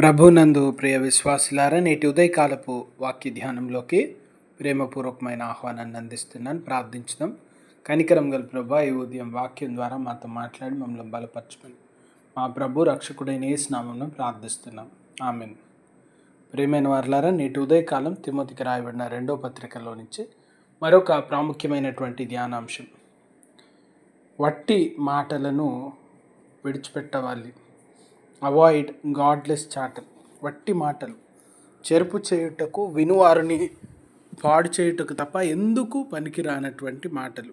ప్రభునందు ప్రియ విశ్వాసులారా నేటి ఉదయకాలపు వాక్య ధ్యానంలోకి ప్రేమపూర్వకమైన ఆహ్వానాన్ని అందిస్తున్నాను. ప్రార్థించడం కనికరం గల ప్రభా ఈ ఉదయం వాక్యం ద్వారా మాతో మాట్లాడి మమ్మల్ని బలపరచమని మా ప్రభు రక్షకుడైన ఏ స్నామంలో ప్రార్థిస్తున్నాం. ఆమెన్. ప్రేమైన వారులారా నేటి ఉదయకాలం తిమ్మతికి రాయబడిన రెండో పత్రికలో నుంచి మరొక ప్రాముఖ్యమైనటువంటి ధ్యానాంశం. వట్టి మాటలను విడిచిపెట్టవాలి. అవాయిడ్ గాడ్లెస్ చాటల్ వట్టి మాటలు. చెరుపు చేయుటకు వినువారిని పాడు చేయుటకు తప్ప ఎందుకు పనికిరానటువంటి మాటలు?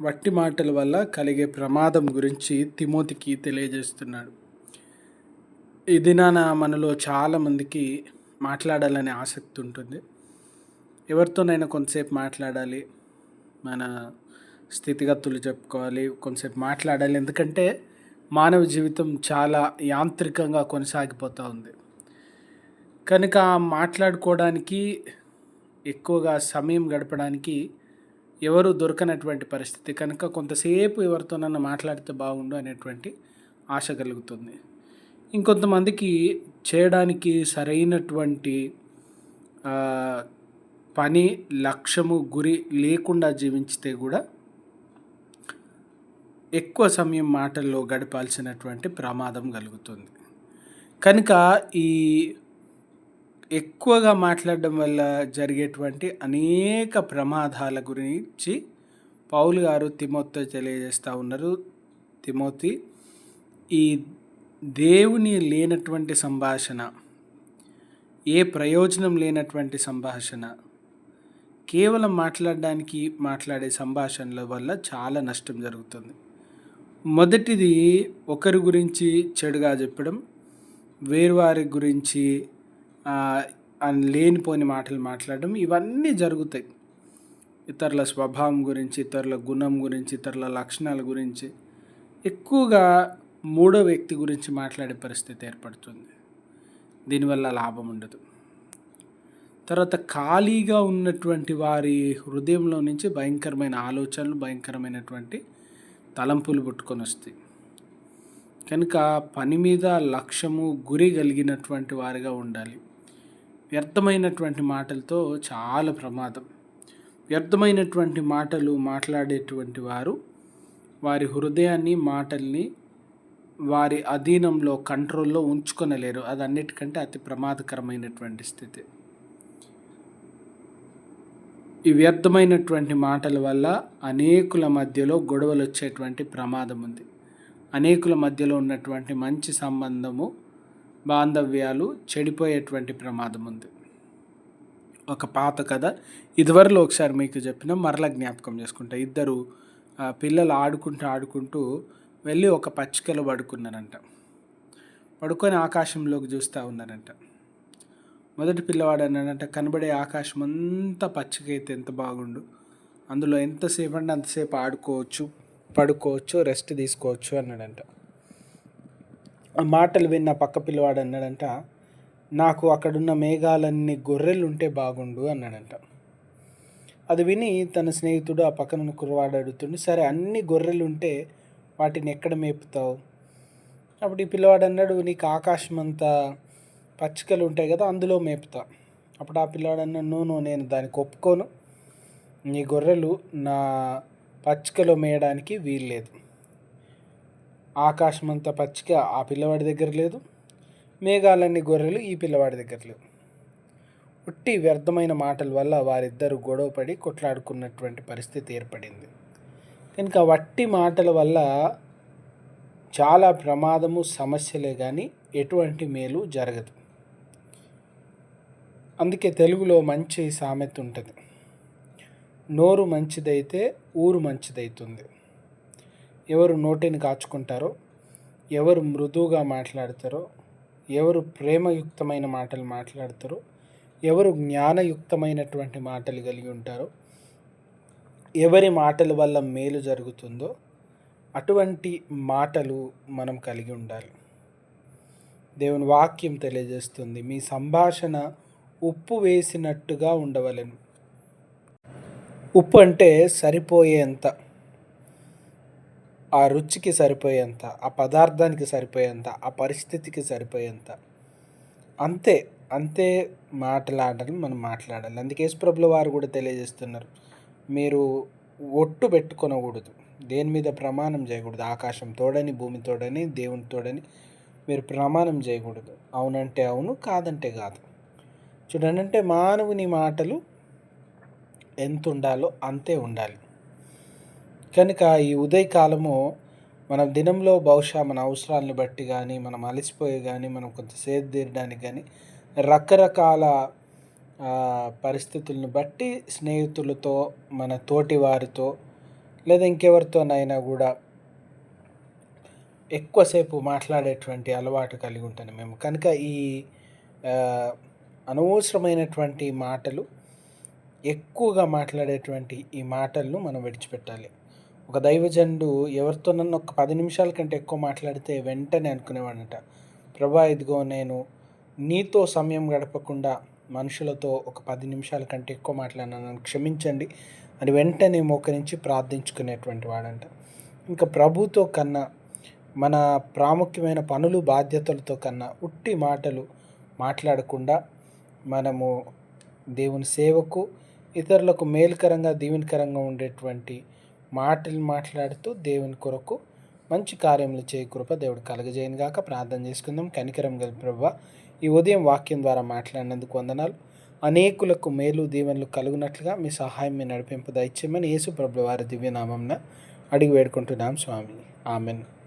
వట్టి మాటల వల్ల కలిగే ప్రమాదం గురించి తిమోతికి తెలియజేస్తున్నాడు. ఈ దినాన మనలో చాలామందికి మాట్లాడాలనే ఆసక్తి ఉంటుంది. ఎవరితోనైనా కొంతసేపు మాట్లాడాలి మన స్థితిగతులు చెప్పుకోవాలి కొంతసేపు మాట్లాడాలి. ఎందుకంటే మానవ జీవితం చాలా యాంత్రికంగా కొనసాగిపోతూ ఉంది కనుక మాట్లాడుకోవడానికి ఎక్కువగా సమయం గడపడానికి ఎవరు దొరకనటువంటి పరిస్థితి కనుక కొంతసేపు ఎవరితోనన్నా మాట్లాడితే బాగుండు అనేటువంటి ఆశ కలుగుతుంది. ఇంకొంతమందికి చేయడానికి సరైనటువంటి పని లక్ష్యము గురి లేకుండా జీవించితే కూడా ఎక్కువ సమయం మాటల్లో గడపాల్సినటువంటి ప్రమాదం కలుగుతుంది. కనుక ఈ ఎక్కువగా మాట్లాడడం వల్ల జరిగేటువంటి అనేక ప్రమాదాల గురించి పౌలు గారు తిమోతితో తెలియజేస్తూ ఉన్నారు. తిమోతి ఈ దేవుని లేనటువంటి సంభాషణ ఏ ప్రయోజనం లేనటువంటి సంభాషణ కేవలం మాట్లాడడానికి మాట్లాడే సంభాషణల వల్ల చాలా నష్టం జరుగుతుంది. మొదటిది ఒకరి గురించి చెడుగా చెప్పడం వేరువారి గురించి లేనిపోని మాటలు మాట్లాడడం ఇవన్నీ జరుగుతాయి. ఇతరుల స్వభావం గురించి ఇతరుల గుణం గురించి ఇతరుల లక్షణాల గురించి ఎక్కువగా మూడో వ్యక్తి గురించి మాట్లాడే పరిస్థితి ఏర్పడుతుంది. దీనివల్ల లాభం ఉండదు. తర్వాత ఖాళీగా ఉన్నటువంటి వారి హృదయంలో నుంచి భయంకరమైన ఆలోచనలు భయంకరమైనటువంటి తలంపులు పుట్టుకొని వస్తాయి. కనుక పని మీద లక్ష్యము గురి కలిగినటువంటి వారిగా ఉండాలి. వ్యర్థమైనటువంటి మాటలతో చాలా ప్రమాదం. వ్యర్థమైనటువంటి మాటలు మాట్లాడేటువంటి వారు వారి హృదయాన్ని మాటల్ని వారి అధీనంలో కంట్రోల్లో ఉంచుకొనలేరు. అది అన్నిటికంటే అతి ప్రమాదకరమైనటువంటి స్థితి. ఈ వ్యర్థమైనటువంటి మాటల వల్ల అనేకుల మధ్యలో గొడవలు వచ్చేటువంటి ప్రమాదం ఉంది అనేకుల మధ్యలో ఉన్నటువంటి మంచి సంబంధము బాంధవ్యాలు చెడిపోయేటువంటి ప్రమాదం ఉంది ఒక పాత కథ. ఇదివరలో ఒకసారి మీకు చెప్పిన మరల జ్ఞాపకం చేసుకుంటా. ఇద్దరు పిల్లలు ఆడుకుంటూ ఆడుకుంటూ వెళ్ళి ఒక పచ్చికలో పడుకున్నారంట. పడుకొని ఆకాశంలోకి చూస్తూ ఉన్నారంట. మొదటి పిల్లవాడు అన్నాడంట కనబడే ఆకాశం అంతా పచ్చికైతే ఎంత బాగుండు. అందులో ఎంతసేపు అంటే అంతసేపు ఆడుకోవచ్చు పడుకోవచ్చు రెస్ట్ తీసుకోవచ్చు అన్నాడంట. ఆ మాటలు విన్న పక్క పిల్లవాడు అన్నాడంట నాకు అక్కడున్న మేఘాలన్నీ గొర్రెలు ఉంటే బాగుండు అన్నాడంట. అది విని తన స్నేహితుడు ఆ పక్కన కుర్రవాడు అడుగుతుండే సరే అన్ని గొర్రెలు ఉంటే వాటిని ఎక్కడ మేపుతావు? అప్పుడు ఈ పిల్లవాడు అన్నాడు నీకు ఆకాశం అంతా పచ్చికలు ఉంటాయి కదా అందులో మేపుతా. అప్పుడు ఆ పిల్లాడు అన్న నూనె నేను దానికి ఒప్పుకోను నీ గొర్రెలు నా పచ్చికలో మేయడానికి వీల్లేదు ఆకాశం అంతా పచ్చిక ఆ పిల్లవాడి దగ్గర లేదు. మేఘాలన్నీ గొర్రెలు ఈ పిల్లవాడి దగ్గర లేవు. ఉట్టి వ్యర్థమైన మాటల వల్ల వారిద్దరు గొడవపడి కొట్లాడుకున్నటువంటి పరిస్థితి ఏర్పడింది. కనుక వట్టి మాటల వల్ల చాలా ప్రమాదము సమస్యలే కానీ ఎటువంటి మేలు జరగదు. అందుకే తెలుగులో మంచి సామెత ఉంటుంది. నోరు మంచిదైతే ఊరు మంచిదైతుంది. ఎవరు నోటిని కాచుకుంటారో ఎవరు మృదువుగా మాట్లాడతారో ఎవరు ప్రేమయుక్తమైన మాటలు మాట్లాడతారో ఎవరు జ్ఞానయుక్తమైనటువంటి మాటలు కలిగి ఉంటారో ఎవరి మాటల వల్ల మేలు జరుగుతుందో అటువంటి మాటలు మనం కలిగి ఉండాలి. దేవుని వాక్యం తెలియజేస్తుంది. మీ సంభాషణ ఉప్పు వేసినట్టుగా ఉండవలెను. ఉప్పు అంటే సరిపోయేంత. ఆ రుచికి సరిపోయేంత ఆ పదార్థానికి సరిపోయేంత ఆ పరిస్థితికి సరిపోయేంత. అంతే అంతే మాట్లాడాలి మనం మాట్లాడాలి. అందుకే యేసుప్రభుల వారు కూడా తెలియజేస్తున్నారు. మీరు ఒట్టు పెట్టుకొనకూడదు. దేని మీద ప్రమాణం చేయకూడదు. ఆకాశం తోడని భూమి తోడని దేవుని తోడని మీరు ప్రమాణం చేయకూడదు. అవునంటే అవును కాదంటే కాదు. చూడండి అంటే మానవుని మాటలు ఎంత ఉండాలో అంతే ఉండాలి. కనుక ఈ ఉదయకాలము మన దినంలో బహుశా మన అవసరాలను బట్టి కానీ మనం అలసిపోయి కానీ మనం కొంత సేద తీరడానికి కానీ రకరకాల పరిస్థితులను బట్టి స్నేహితులతో మన తోటి వారితో లేదా ఇంకెవరితోనైనా కూడా ఎక్కువసేపు మాట్లాడేటువంటి అలవాటు కలిగి ఉంటాను మేము. కనుక ఈ అనవసరమైనటువంటి మాటలు ఎక్కువగా మాట్లాడేటువంటి ఈ మాటలను మనం విడిచిపెట్టాలి. ఒక దైవజనుడు ఎవరితోనన్నా ఒక పది నిమిషాల కంటే ఎక్కువ మాట్లాడితే వెంటనే అనుకునేవాడట. ప్రభా ఇదిగో నేను నీతో సమయం గడపకుండా మనుషులతో ఒక పది నిమిషాల కంటే ఎక్కువ మాట్లాడినాను క్షమించండి అని వెంటనే మోకరించి ప్రార్థించుకునేటువంటి వాడంట. ఇంకా ప్రభుతో కన్నా మన ప్రాముఖ్యమైన పనులు బాధ్యతలతో కన్నా ఉట్టి మాటలు మాట్లాడకుండా మనము దేవుని సేవకు ఇతరులకు మేలుకరంగా దీవెనకరంగా ఉండేటువంటి మాటలు మాట్లాడుతూ దేవుని కొరకు మంచి కార్యములు చేయ కృప దేవుడు కలగజేయను గాక. ప్రార్థన చేసుకుందాం. కనికరం గల ప్రభు ఈ ఉదయం వాక్యం ద్వారా మాట్లాడినందుకు వందనాలు. అనేకులకు మేలు దీవెనలు కలుగునట్లుగా మీ సహాయం మీ నడిపింపు దయచేయమని యేసు ప్రభు వారి దివ్యనామంన అడిగి వేడుకుంటున్నాం స్వామి. ఆమెను.